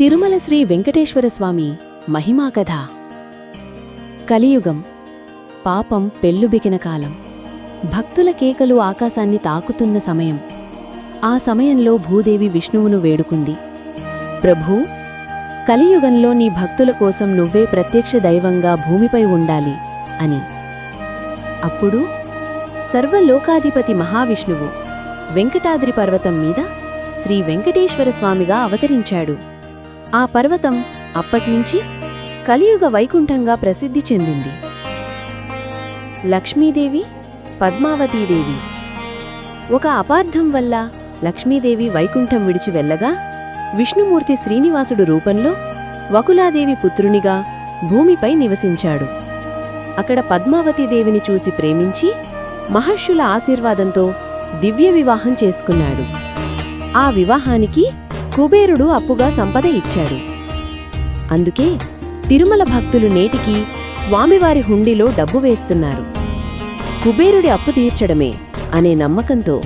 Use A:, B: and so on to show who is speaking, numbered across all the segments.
A: తిరుమల శ్రీ వెంకటేశ్వర స్వామి మహిమా కథ. కలియుగం. పాపం పెళ్ళుబికిన కాలం. భక్తుల కేకలు ఆకాశాన్ని తాకుతున్న సమయం. ఆ సమయంలో భూదేవి విష్ణువును వేడుకుంది. ప్రభూ కలియుగంలో నీ భక్తుల కోసం నువ్వే ప్రత్యక్ష దైవంగా భూమిపై ఉండాలి అని. అప్పుడు? సర్వలోకాధిపతి మహావిష్ణువు వెంకటాద్రి పర్వతం మీద శ్రీ వెంకటేశ్వర స్వామిగా అవతరించాడు. ఆ పర్వతం అప్పట్నుంచి కలియుగ వైకుంఠంగా ప్రసిద్ధి చెందింది. లక్ష్మీదేవి పద్మావతీదేవి. ఒక అపార్థం వల్ల లక్ష్మీదేవి వైకుంఠం విడిచి వెళ్ళగా విష్ణుమూర్తి శ్రీనివాసుడు రూపంలో వకులాదేవి పుత్రునిగా భూమిపై నివసించాడు. అక్కడ పద్మావతీదేవిని చూసి ప్రేమించి మహర్షుల ఆశీర్వాదంతో దివ్య వివాహం చేసుకున్నాడు. ఆ వివాహానికి కుబేరుడు అప్పుగా సంపద ఇచ్చాడు. అందుకే తిరుమల భక్తులు నేటికి స్వామివారి హుండీలో డబ్బు వేస్తున్నారు. కుబేరుడి అప్పు తీర్చడమే అనే నమ్మకంతో.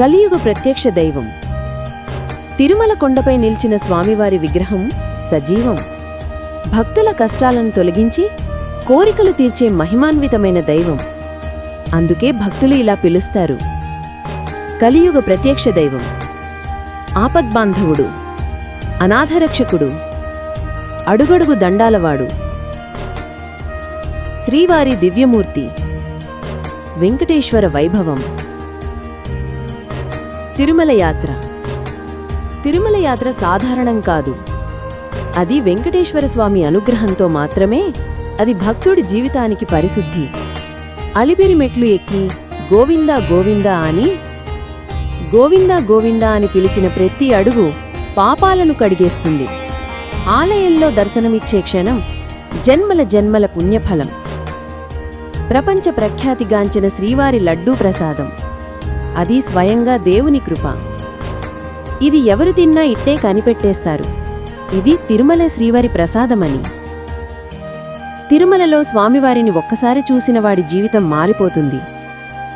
A: కలియుగ ప్రత్యక్ష దైవం. తిరుమల కొండపై నిలిచిన స్వామివారి విగ్రహం సజీవం. భక్తుల కష్టాలను తొలగించి కోరికలు తీర్చే మహిమాన్వితమైన దైవం. అందుకే భక్తులు ఇలా పిలుస్తారు. కలియుగ ప్రత్యక్ష దైవం. ఆపద్బాంధవుడు అనాథరక్షకుడు అడుగడుగు దండాలవాడు. శ్రీవారి దివ్యమూర్తి వెంకటేశ్వర వైభవం. తిరుమల యాత్ర తిరుమల యాత్ర సాధారణం కాదు. అది వెంకటేశ్వర స్వామి అనుగ్రహంతో మాత్రమే అది భక్తుడి జీవితానికి పరిశుద్ధి. అలిపిరి మెట్లు ఎక్కి గోవిందా గోవిందా అని గోవిందా గోవిందా అని పిలిచిన ప్రతి అడుగు పాపాలను కడిగేస్తుంది. ఆలయంలో దర్శనమిచ్చే క్షణం జన్మల జన్మల పుణ్యఫలం. ప్రపంచ ప్రఖ్యాతిగాంచిన శ్రీవారి లడ్డూ ప్రసాదం. అది స్వయంగా దేవుని కృప. ఇది ఎవరు తిన్నా ఇట్టే కనిపెట్టేస్తారు. ఇది తిరుమల శ్రీవారి ప్రసాదమని. తిరుమలలో స్వామివారిని ఒక్కసారి చూసిన వాడి జీవితం మారిపోతుంది.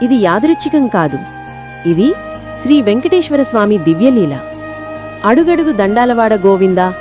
A: ఇది యాదృచ్ఛికం కాదు. ఇది శ్రీ వెంకటేశ్వర స్వామి దివ్యలీల. అడుగడుగు దండాలవాడ గోవిందా